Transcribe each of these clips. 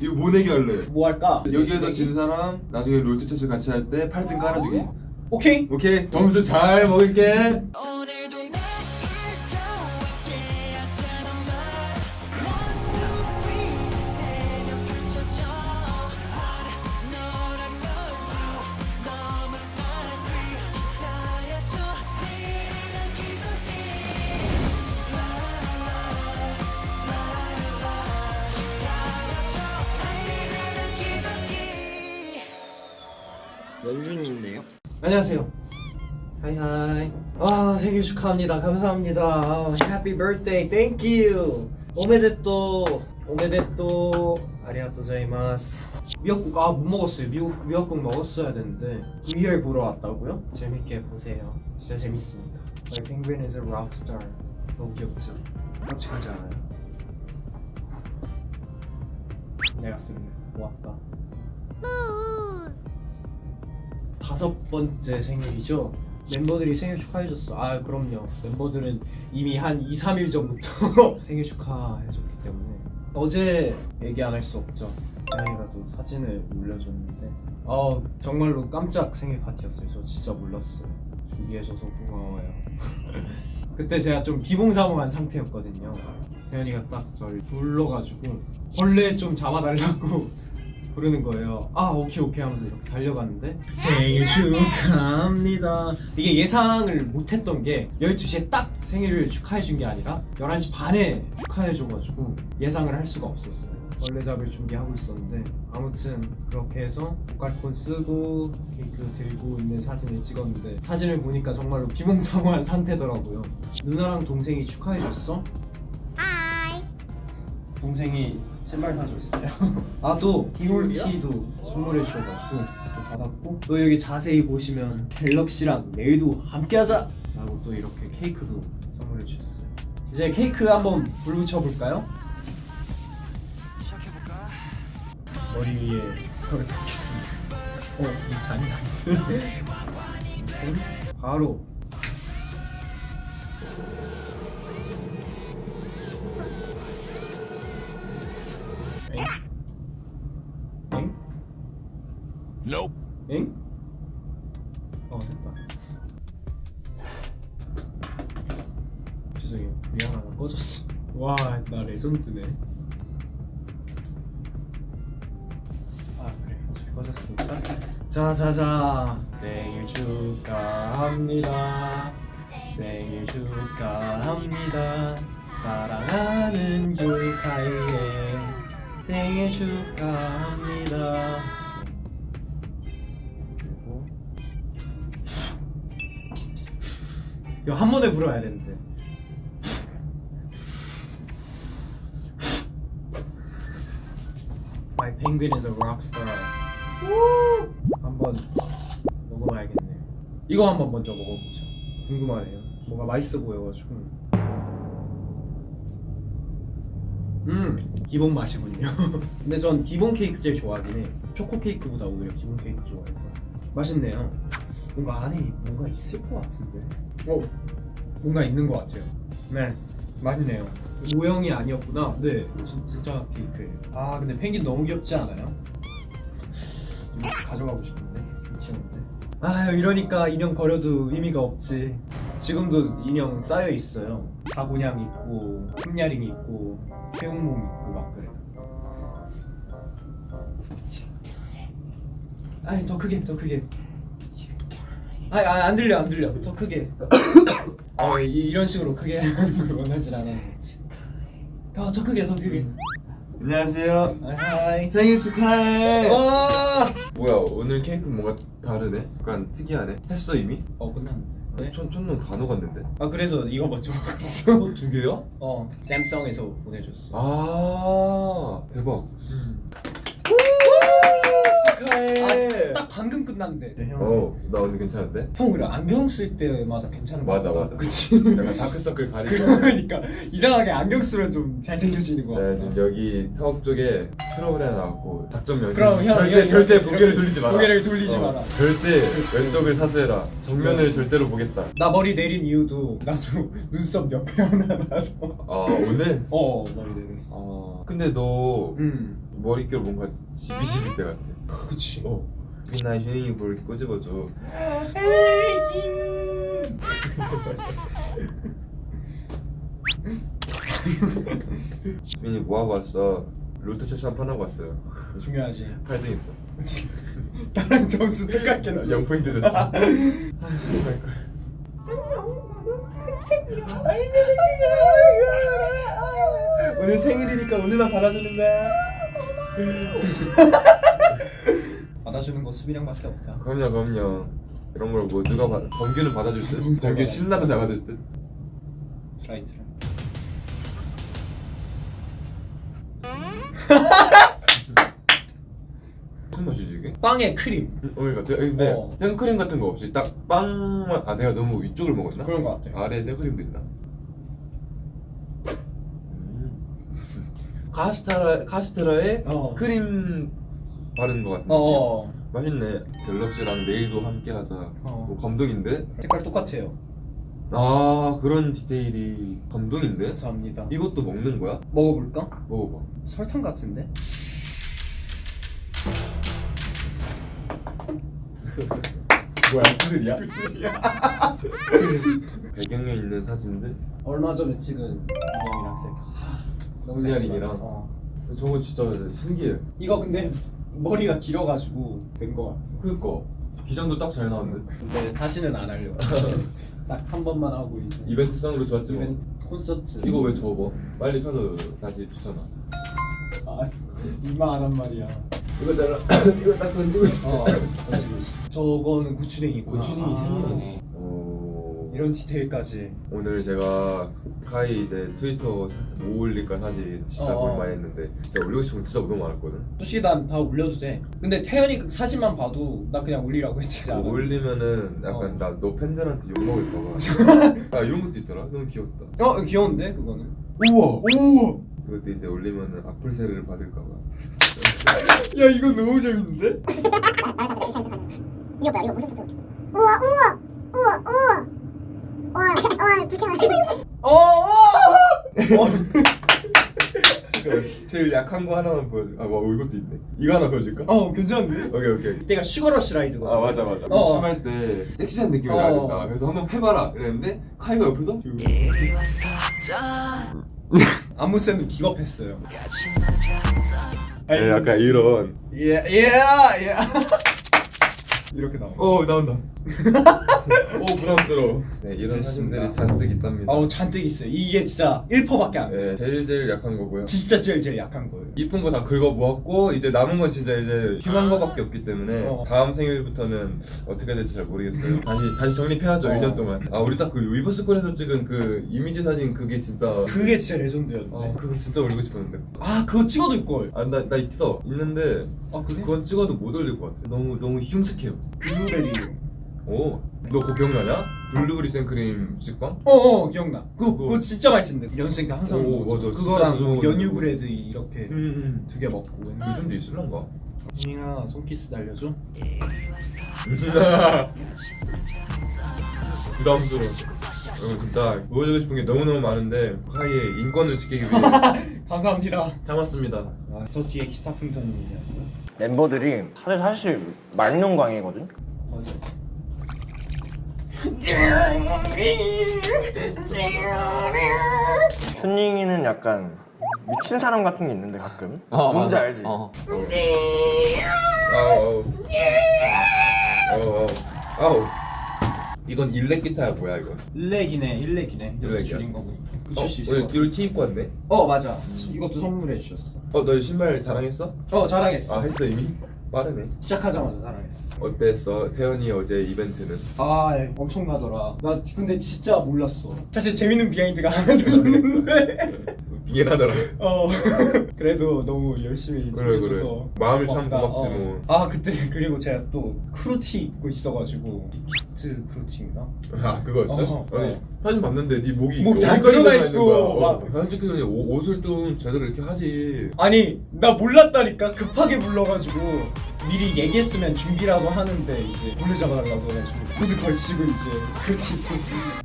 이거 뭐 내기 할래? 뭐 할까? 여기에다 진 사람 나중에 롤토체스 같이 할 때 8등 깔아주기 오케이. 오케이 점수 잘 먹을게 하이 하이. 아 생일 축하합니다. 감사합니다. 해피 birthday. Thank you. 오메데또 오메데또 아리가또 자이마스. 미역국 아 못 먹었어요. 미국 미역국 먹었어야 되는데 VR 보러 왔다고요? 재밌게 보세요. 진짜 재밌습니다. My penguin is a rock star. 너무 귀엽죠? 깜찍하지 않아요? 내가 씁니다. 고맙다. 다섯 번째 생일이죠. 멤버들이 생일 축하해줬어. 아 그럼요. 멤버들은 이미 한 2, 3일 전부터 생일 축하해줬기 때문에 어제 얘기 안 할 수 없죠. 또 사진을 올려줬는데 어 정말로 깜짝 생일 파티였어요. 저 진짜 몰랐어요. 준비해줘서 고마워요. 그때 제가 좀 비몽사몽한 상태였거든요. 태연이가 딱 저를 불러가지고 벌레 좀 잡아달라고 부르는 거예요. 아 오케이 오케이 하면서 이렇게 달려갔는데 생일 축하합니다. 이게 예상을 못했던 게 12시에 딱 생일을 축하해 준 게 아니라 11시 반에 축하해 줘가지고 예상을 할 수가 없었어요. 벌레 잡을 준비하고 있었는데 아무튼 그렇게 해서 보컬폰 쓰고 케이크 들고 있는 사진을 찍었는데 사진을 보니까 정말로 비몽사몽한 상태더라고요. 누나랑 동생이 축하해 줬어? 동생이 신발 사줬어요. 아또 디올티도 선물해 주셔가지고 또 받았고 또 여기 자세히 보시면 갤럭시랑 내일도 함께하자! 라고 또 이렇게 케이크도 선물해 주셨어요. 이제 케이크 한번 불 붙여볼까요? 머리 위에 그걸 닦겠습니다. 어, 이 잔인한데? 바로 엥? 어 됐다. 죄송해요. 불이 하나가 꺼졌어. 와나 레전드네. 아 그래. 잘 꺼졌으니까. 자자자. 생일 축하합니다. 생일 축하합니다. 사랑하는 조이카이의 생일 축하합니다 이거 한 번에 불어야 되는데 My penguin is a rock star. 한번 먹어봐야겠네요. 이거 한번 먼저 먹어보자. 궁금하네요. 뭔가 맛있어 보여가지고. 음, 기본 맛이군요. 근데 전 기본 케이크 제일 좋아하긴 해. 초코 케이크보다 오히려 기본 케이크 좋아해서. 맛있네요. 뭔가 안에 뭔가 있을 것 같은데. 어, 뭔가 있는 것 같아요. 네, 맛있네요. 모형이 아니었구나. 네, 진, 진짜 케이크예요. 아, 근데 펭귄 너무 귀엽지 않아요? 좀 가져가고 싶은데 귀여운데. 아, 이러니까 인형 버려도 의미가 없지. 지금도 인형 쌓여 있어요. 바구냥 있고, 흠야링 있고, 태웅몸 있고 막 그래요. 아니 더 크게, 더 크게. 아니 아, 안 들려, 안 들려. 더 크게. 어, 이, 이런 식으로 크게 하는 걸 원하진 않아요. 더, 더 크게, 더 크게. 안녕하세요 아, 하이. 생일 축하해 와! 뭐야 오늘 케이크 뭔가 다르네? 약간 특이하네 했어 이미? 어 끝났는데. 네? 천, 천弄다 녹았는데 아 그래서 이거 먼저 먹었어. 어? 두 개야? 어 샘성에서 보내줬어. 아 대박 축하해 아, 딱 방금 끝났는데. 네, 형. 어나 오늘 괜찮은데? 형 그래 안경 쓸 때마다 괜찮은 거 맞아. 맞아 그치. 약간 다크서클 가리고 그러니까 이상하게 안경 쓰면 좀 잘생겨지는 거 네, 같아. 지금 여기 턱 쪽에 트러블이 하나 나왔고 작전 명령 그럼 형, 절대 형, 절대 고개를 돌리지 마라 고개를 돌리지 어, 마라. 절대 왼쪽을 사수해라 정면을 절대로 보겠다 나 머리 내린 이유도 나도 눈썹 옆에 하나 나서. 아 오늘? 어 머리 내렸어. 아 근데 너 음. 머릿결 뭔가 지비지비 때 같아. 그치 어. 나 휴닝이 볼 이렇게 꼬집어줘. 휴닝이 뭐 하고 왔어? 로또 채한 판 하고 왔어요. 중요하지 8등 했어. 나랑 점수 똑같게 나 0포인트 됐어. 오늘 생일이니까 오늘만 받아주는 거야. 받아주는 거 수빈형밖에 없다 그럼요, 그럼요. 이런 걸 뭐 누가 받? 범규는 받아줄 듯. 범규 잘 받을 듯. 라이트를 무슨 맛이지 이게? 빵에 크림 어, 그러니까 되- 근데 어. 생크림 같은 거 없이 딱 빵만 아 내가 너무 위쪽을 먹었나? 그런 거 같아 아래 생크림도 있나? 카스테라 카스테라에 어. 크림 바른 거 같은 느낌. 어 맛있네. 갤럭시랑 네일도 함께 하자. 어. 뭐 감동인데? 색깔 똑같아요 아 그런 디테일이 감동인데? 감사합니다 이것도 먹는 거야? 먹어볼까? 먹어봐. 설탕 같은데? 뭐야 무슨이야? 무슨이야? 배경에 있는 사진들 얼마 전에 찍은 인형이랑 색 하, 너무 세아링이랑? 잘 찍었다. 어. 저거 진짜 신기해. 이거 근데 머리가 길어가지고 된 거 같아 그니까 기장도 딱 잘 나왔는데 근데 다시는 안 하려고 딱 한 번만 하고 이제 이벤트성으로 좋았지 뭐. 이벤트 콘서트 이거 왜 접어? 빨리 펴서 다시 붙여놔. 아 이만한 말이야 이거 딱 던지고 있어. 어 저거는 고추냉이구나 고추냉이 아. 생일이네. 오. 이런 디테일까지 오늘 제가 카이 이제 트위터 사- 뭐 올릴까 사진 진짜 어. 고민 많이 했는데 진짜 올리고 싶은 거 진짜 너무 많았거든. 솔직히 난 다 올려도 돼 근데 태연이 그 사진만 봐도 나 그냥 올리라고 했지 뭐 올리면은 약간 어. 나 너 팬들한테 욕 먹을까 봐. 아 이런 것도 있더라. 너무 귀엽다. 어 귀여운데 그거는 우와 우와. 이것도 이제 올리면은 악플세를 받을까 봐. 야 이거 너무 재밌는데? 이거 뭐야? 이거 무슨 우와 우와 우와 와, 와, 불쾌하네. 어, 어! 제일 약한 거 하나만 보여줘. 아, 뭐 이것도 있네. 이거 하나 보여줄까? 어 괜찮은데? 오케이 오케이. 이때가 슈거러쉬 라이드거든 아 맞아 맞아. 어. 심할 때 섹시한 느낌이 어. 나야 된다. 그래서 한번 해봐라. 그랬는데 카이가 옆에서 이리 왔었던 안무쌤은 기겁했어요 네, 약간 이런. 예 예 예 이렇게 나와 어 나온다. 오 부담스러워. 네 이런 됐습니다. 사진들이 잔뜩 있답니다. 아우 잔뜩 있어요 이게 진짜 1%밖에 안 돼. 네 제일 제일 약한 거고요. 진짜 제일 제일 약한 거예요 이쁜 거 다 긁어 모았고 이제 남은 건 진짜 이제 흉한 거밖에 없기 때문에 어. 다음 생일부터는 어떻게 될지 잘 모르겠어요. 다시 다시 정립해야죠 어. 1년 동안. 아 우리 딱 그 위버스콘에서 찍은 그 이미지 사진 그게 진짜. 그게 진짜 레전드였는데 아 그거 진짜 올리고 싶었는데. 아 그거 찍어도 있걸 아나 나 있어 있는데 아 그래? 그건 찍어도 못 올릴 것 같아. 너무 너무 흉측해요. 블루베리 오, 너 그거 기억나냐? 블루베리 생크림 식빵? 어어 기억나 그거, 그거. 그거 진짜 맛있는데 연습생 때 항상 오, 먹었죠 맞아. 진짜 그거랑 자주 뭐 먹었는데. 연유 브레드 이렇게 음, 두 개 먹고 요즘도 있을란가? 잉아 손키스 날려줘 부담스러워. 이거 진짜 보여주고 싶은 게 너무너무 많은데 카이의 인권을 지키기 위해 감사합니다 참았습니다. 아, 저 뒤에 기타 풍선이에요 멤버들이 다들 사실 말명광이거든. 맞아 휴닝이는 약간 미친 사람 같은 게 있는데 가끔. 뭔지 알지? 아우 아우 아우 아우 아우 이건 일렉 기타야 뭐야 이거? 일렉이네 일렉이네 여기서 일렉이야? 줄인 거고 어, 붙일 수 있을 오늘 것 같아 뒤로 티 입고 왔네. 어 맞아 이것도 선물해 주셨어 어, 너 신발 자랑했어? 어 자랑했어 아 했어 이미? 빠르네. 시작하자마자 자랑했어 어땠어? 태연이 어제 이벤트는? 아 예, 엄청나더라 나 근데 진짜 몰랐어 사실 재밌는 비하인드가 하나도 있는데 웃기긴 하더라. 어 그래도 너무 열심히 그래, 즐겨줘서 그래. 마음이 참 고맙다. 고맙지 어. 뭐. 아 그때 그리고 제가 또 크루티 입고 있어가지고 빅히트 크루티인가? 아 그거였어? 어, 아니 어. 사진 봤는데 네 목이 목다 여기까지 올라가 있는 있고, 거야. 어. 막. 사진 찍기 전에 옷- 옷을 좀 제대로 이렇게 하지. 아니 나 몰랐다니까 급하게 불러가지고 미리 얘기했으면 준비라도 하는데 이제 몰래 잡아달라고 해가지고 구두 걸치고 이제 그렇게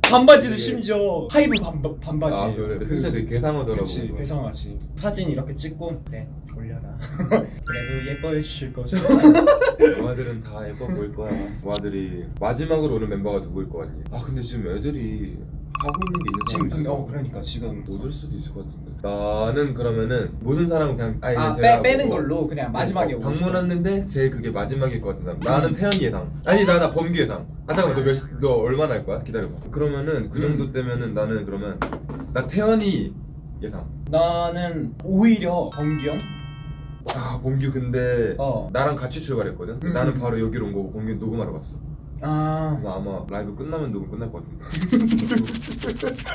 반바지도 심지어 하이브 반바, 반바지. 아 그래. 근데 진짜 되게 괴상하더라고. 그치 괴상하지. 사진 이렇게 찍고 그래 올려라. 그래도 예뻐해 주실 거죠? 와들은 다 예뻐 보일 거야. 와들이 마지막으로 오는 멤버가 누구일 것 같니? 아 근데 지금 애들이 하고 있는 게 있는 지금 있어. 어 그러니까 지금 못올 수도 있을 것 같은데 나는 그러면은 모든 사람은 그냥 아니 아 빼, 빼는 뭐- 걸로 그냥 마지막에 어, 오는 방문 거. 왔는데 제일 그게 마지막일 것 같은 사람 나는 태연이 예상 아니 나 나 범규 예상 아 잠깐만 너, 몇, 시- 너 얼마나 할 거야? 기다려봐 그러면은 그 정도 때면은 나는 그러면 나 태연이 예상 나는 오히려 범규 형? 아 범규 근데 어. 나랑 같이 출발했거든 음. 나는 바로 여기로 온 거고 범규 녹음하러 갔어 아. 아마 라이브 끝나면 녹음 끝날 것 같은데.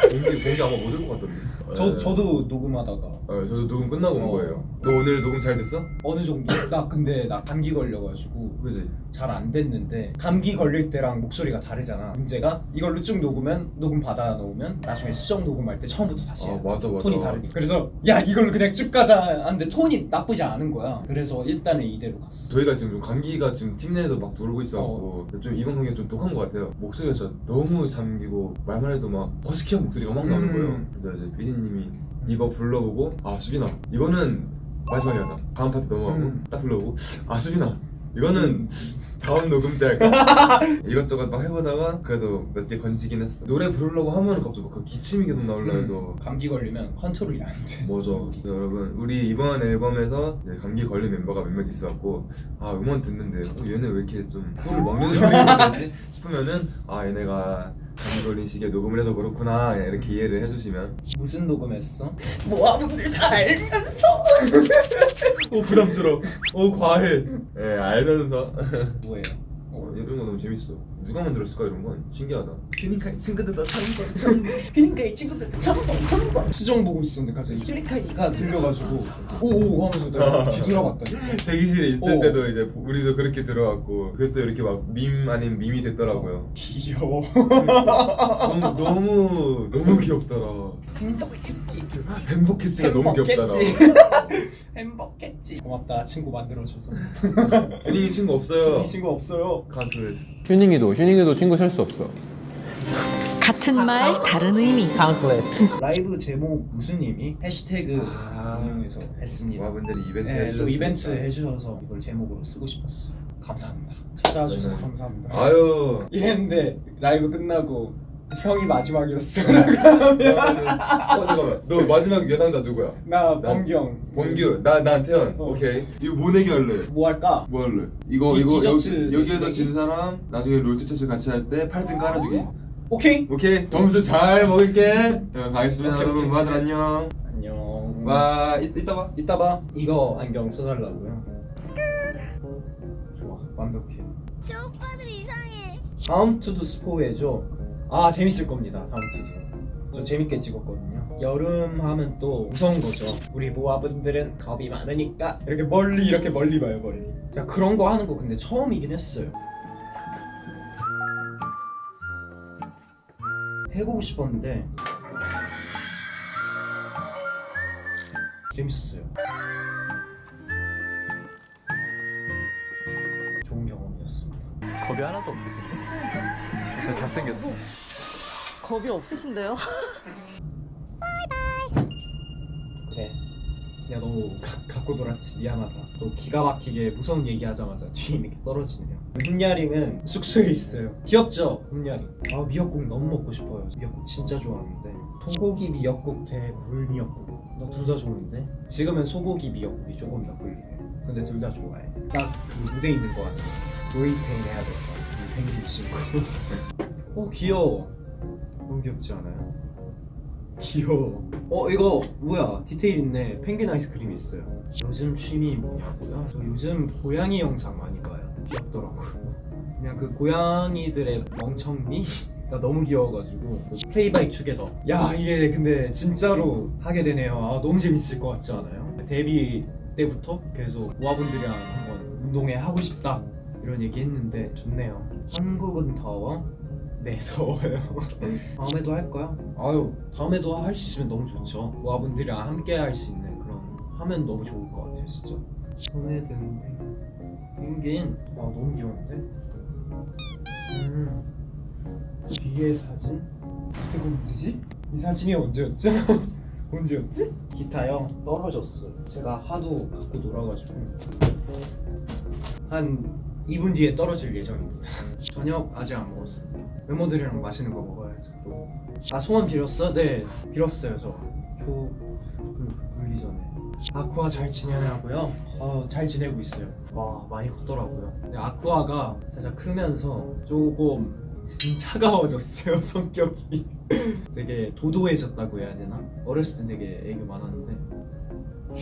범규 범규 아마 못 올 것 같던데. 저, 네. 저도 녹음하다가. 어, 저도 녹음 끝나고 온 어. 거예요. 너 오늘 녹음 잘 됐어? 어느 정도? 나 근데 나 감기 걸려가지고 그지? 잘 안 됐는데 감기 걸릴 때랑 목소리가 다르잖아. 문제가 이걸로 쭉 녹으면 녹음 받아 놓으면 나중에 수정 녹음할 때 처음부터 다시 아 해야 돼. 맞아 맞아. 톤이 다르니까. 그래서 야 이걸로 그냥 쭉 가자 하는데 톤이 나쁘지 않은 거야. 그래서 일단은 이대로 갔어. 저희가 지금 좀 감기가 지금 팀 내에서 막 놀고 있어갖고 좀 이번 감기가 좀 독한 것 같아요 목소리가 진짜 너무 잠기고 말만 해도 막 허스키한 목소리가 막 나오는 음. 거예요 근데 이제 피디님이 이거 불러보고 아 수빈아 이거는 마지막에 하자 다음 파트 넘어가고 음. 딱 불러보고 아 수빈아 이거는 다음 녹음 때 할까? 이것저것 막 해보다가 그래도 몇 개 건지긴 했어. 노래 부르려고 하면 갑자기 막그 기침이 계속 나올라 해서. 감기 걸리면 컨트롤이 안 돼. 맞아. 그래서 여러분 우리 이번 앨범에서 이제 감기 걸린 멤버가 몇몇 있어갖고 아 음원 듣는데 어, 얘네 왜 이렇게 좀 코를 먹는 소리가 나지? 싶으면은 아 얘네가 걸린 시기에 녹음을 해서 그렇구나 이렇게 이해를 해주시면 무슨 녹음했어? 모아분들 다 알면서 오 부담스러워. 오 과해. 예 알면서 뭐예요? 어, 이런 거 너무 재밌어. 누가 만들었을까 이런 건 신기하다. 그니까 이 친구들 다 천번 천번 그니까 이 친구들 다 천번 천번 수정 보고 있었는데 갑자기 그니까가 들려가지고 오오 하면서 내가 뒤돌아봤더니 대기실에 있을 어. 때도 이제 우리도 그렇게 들어갔고 그것도 이렇게 막 밈 아닌 밈이 됐더라고요. 귀여워 너무 너무 너무 귀엽더라. 행복했지 행복했지가 너무 귀엽더라. 행복했지 고맙다 친구 만들어줘서 윤닝이 친구 없어요. 이 친구 없어요 간투레스. 휴닝이도 휴닝이도 친구 셀 수 없어. 같은 말 다른 의미 라이브 제목 무슨 의미? 해시태그 아. 운영해서 했습니다 와분들이 이벤트 네, 또 해주셨으니까. 이벤트 해주셔서 이걸 제목으로 쓰고 싶었어요 감사합니다 찾아와주셔서 저는- 감사합니다 아유. 이랬는데 라이브 끝나고 형이 마지막이었어 어 잠깐만. 너 마지막 예상자 누구야? 나 범경 범규. 나 난 태연. 어. 오케이. 이거 뭐 내기 할래? 뭐 할까? 뭐 할래? 이거 디- 이거 여기 여기에다 내기? 진 사람 나중에 롤토체스 같이 할 때 8등 깔아주기. 오케이 오케이. 점수 잘 먹을게. 자, 가겠습니다 오케이, 여러분. 오케이. 안녕. 안녕 와 이, 이따 봐. 이따 봐 이거 안경 써달라고요 좋아 완벽해 저 오빠들 이상해. 다음 투도 스포해줘 아 재밌을 겁니다 다음 투도. 저 재밌게 찍었거든요. 여름 하면 또 무서운 거죠. 우리 모아분들은 겁이 많으니까. 이렇게 멀리 이렇게 멀리 봐요 멀리. 제가 그런 거 하는 거 근데 처음이긴 했어요. 해보고 싶었는데 재밌었어요. 좋은 경험이었습니다. 겁이 하나도 없으 신데? 잘생겼다. 겁이 없으신데요? 그래. 내가 너무 가, 갖고 놀았지. 미안하다. 또 기가 막히게 무서운 얘기하자마자 뒤에 있는 게 떨어지네요. 흠야링은 숙소에 있어요. 귀엽죠? 흠야링. 아 미역국 너무 먹고 싶어요. 미역국 진짜 좋아하는데. 소고기 미역국 대 물 미역국. 나 둘 다 좋은데. 지금은 소고기 미역국이 조금 더 끌리네. 근데 둘 다 좋아해. 딱그 무대 있는 거 같아. 로이페인 해야 될것 생긴 친구. 어 귀여워. 너무 귀엽지 않아요? 귀여워. 어 이거 뭐야 디테일 있네. 펭귄 아이스크림 있어요. 요즘 취미 뭐냐고요? 저 요즘 고양이 영상 많이 봐요. 귀엽더라고요. 그냥 그 고양이들의 멍청미. 나 너무 귀여워가지고 플레이 바이 투게더 야 이게 근데 진짜로 하게 되네요 아 너무 재밌을 것 같지 않아요? 데뷔 때부터 계속 모아분들이랑 한번 운동회 하고 싶다 이런 얘기 했는데 좋네요 한국은 더워? 네 더워요 다음에도 할까요? 아유 다음에도 할 수 있으면 너무 좋죠 모아분들이랑 함께 할 수 있는 그런 하면 너무 좋을 것 같아요 진짜 손에 든 펭귄 와 너무 귀여운데? 음. 그 뒤에 사진? 그때 언제지? 이 사진이 언제였죠? 언제였지? 기타형 떨어졌어요 제가 하도 갖고 놀아가지고 한 2분 뒤에 떨어질 예정입니다 저녁 아직 안 먹었습니다 멤버들이랑 맛있는 거 먹어야지 또 아 소원 빌었어? 네 빌었어요 저초 그, 굴리 전에 아쿠아 잘 지내냐고요? 어, 잘 지내고 있어요. 와 많이 컸더라고요. 근데 아쿠아가 살짝 크면서 조금 차가워졌어요 성격이. 되게 도도해졌다고 해야 되나? 어렸을 땐 되게 애교 많았는데.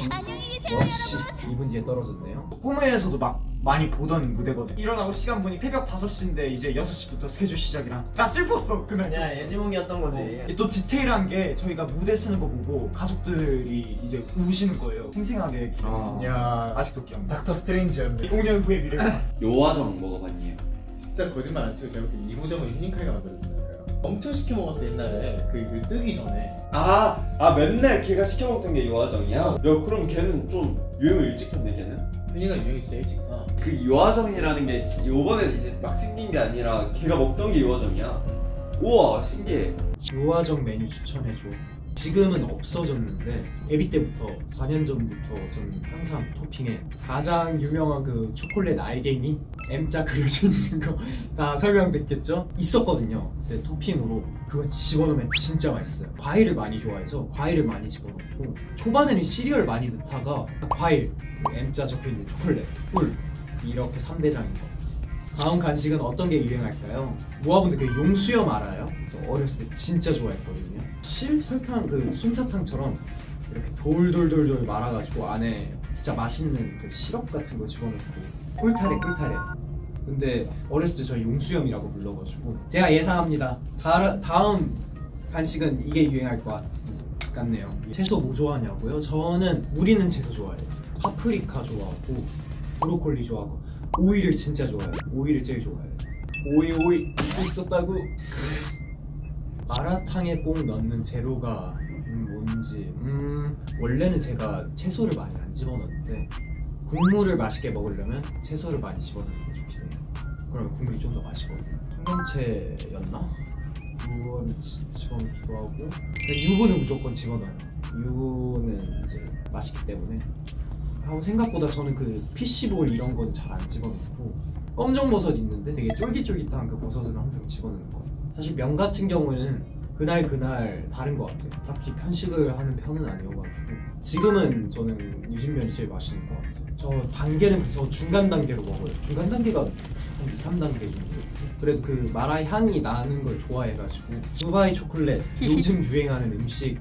안녕히 계세요 여러분. 2분 뒤에 떨어졌네요. 꿈에서도 막 많이 보던 무대거든. 일어나고 시간 보니 새벽 5시인데 이제 6시부터 스케줄 시작이라 나 슬펐어 그날. 좀. 야 예지몽이었던 거지. 이게 또 디테일한 게 저희가 무대 쓰는 거 보고 가족들이 이제 우시는 거예요. 생생하게 기억. 야 아직도 기억나. 닥터 스트레인지였네 5년 후에 미래를 봤어. 요화정 먹어봤니? 진짜 거짓말 안 치고 제가 그때 이호정을 휴닝카이가 만들었잖아요 엄청 시켜 먹었어 옛날에 그, 그 뜨기 전에 아, 아 맨날 걔가 시켜 먹던 게 요화정이야? 야 그럼 걔는 좀 유행을 일찍 했네 걔는? 휴닝가 유행이 진짜 일찍 타 그 요화정이라는 게 지- 요번에 이제 막 생긴 게 아니라 걔가 먹던 게 요화정이야 우와 신기해 요화정 메뉴 추천해줘. 지금은 없어졌는데 데뷔 때부터 4년 전부터 저는 항상 토핑에 가장 유명한 그 초콜릿 알갱이 M자 그려져 있는 거 다 설명됐겠죠? 있었거든요. 근데 토핑으로 그거 집어넣으면 진짜 맛있어요. 과일을 많이 좋아해서 과일을 많이 집어넣고 초반에는 시리얼 많이 넣다가 과일 M자 적혀있는 초콜릿 꿀 이렇게 3대장인 거 다음 간식은 어떤 게 유행할까요? 모아분들 그 용수염 알아요? 저 어렸을 때 진짜 좋아했거든요. 실 설탕 그 솜사탕처럼 이렇게 돌돌돌돌 말아가지고 안에 진짜 맛있는 그 시럽 같은 거 집어넣고 꿀타래 꿀타래. 근데 어렸을 때 저 용수염이라고 불러가지고 제가 예상합니다. 다, 다음 간식은 이게 유행할 것 같, 같네요. 채소 뭐 좋아하냐고요? 저는 물 있는 채소 좋아해요. 파프리카 좋아하고 브로콜리 좋아하고 오이를 진짜 좋아해요. 오이를 제일 좋아해요. 오이 오이 잊고 있었다고. 마라탕에 꼭 넣는 재료가 음, 뭔지 음 원래는 제가 채소를 많이 안 집어넣는데 국물을 맛있게 먹으려면 채소를 많이 집어넣는 게 좋긴 해요. 그러면 국물이 좀 더 맛있거든요. 청경채였나? 유부는 집어넣기도 하고 근데 유부는 무조건 집어넣어요. 유부는 이제 맛있기 때문에 하고 생각보다 저는 그 피시볼 이런 건 잘 안 집어넣고 검정 버섯 있는데 되게 쫄깃쫄깃한 그 버섯은 항상 집어넣는 것 같아요. 사실 면 같은 경우에는 그날 그날 다른 것 같아요. 딱히 편식을 하는 편은 아니어가지고 지금은 저는 유진면이 제일 맛있는 것 같아요. 저 단계는 저 중간 단계로 먹어요. 중간 단계가 한 2, 3단계 정도였지 그래도 그 마라 향이 나는 걸 좋아해가지고 두바이 초콜릿 요즘 유행하는 음식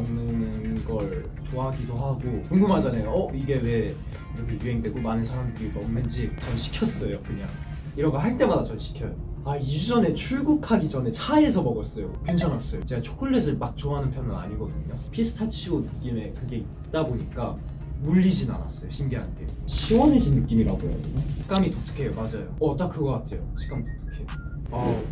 먹는 걸 좋아하기도 하고 궁금하잖아요. 어 이게 왜 이렇게 유행되고 많은 사람들이 먹는지 전 시켰어요. 그냥 이런 거 할 때마다 전 시켜요. 아 2주 전에 출국하기 전에 차에서 먹었어요. 괜찮았어요. 제가 초콜릿을 막 좋아하는 편은 아니거든요. 피스타치오 느낌의 그게 있다 보니까 물리진 않았어요. 신기한 게 시원해진 느낌이라고 해야 되나? 식감이 독특해요. 맞아요. 어 딱 그거 같아요. 식감 독특해요. 어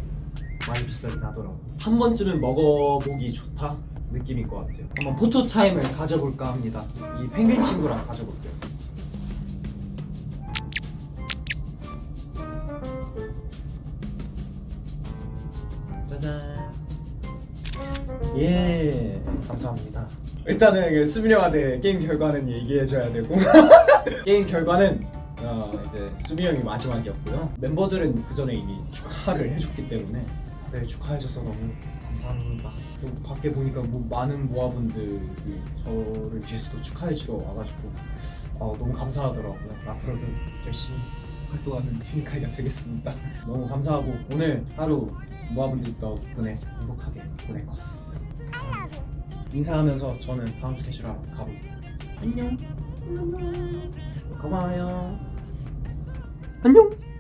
많이 비싸긴 하더라고. 한 번쯤은 먹어보기 좋다 느낌인 것 같아요. 한번 포토 타임을 가져볼까 합니다. 이 펭귄 친구랑 가져볼게요. 짜잔. 예, 감사합니다. 일단은 그 수빈이 형한테 게임 결과는 얘기해줘야 되고 게임 결과는 어, 이제 수빈이 형이 마지막이었고요. 멤버들은 그 전에 이미 축하를 해줬기 때문에 네, 축하해줘서 너무 감사합니다. 또 밖에 보니까 뭐 많은 모아분들이 저를 위해서도 축하해 주러 와가지고 어, 너무 감사하더라고요. 앞으로도 열심히 활동하는 휴니카이가 되겠습니다. 너무 감사하고 오늘 하루 모아분들 덕분에 행복하게 보낼 것 같습니다. 인사하면서 저는 다음 스케줄 하러 가볼게요. 안녕. 고마워요. 안녕.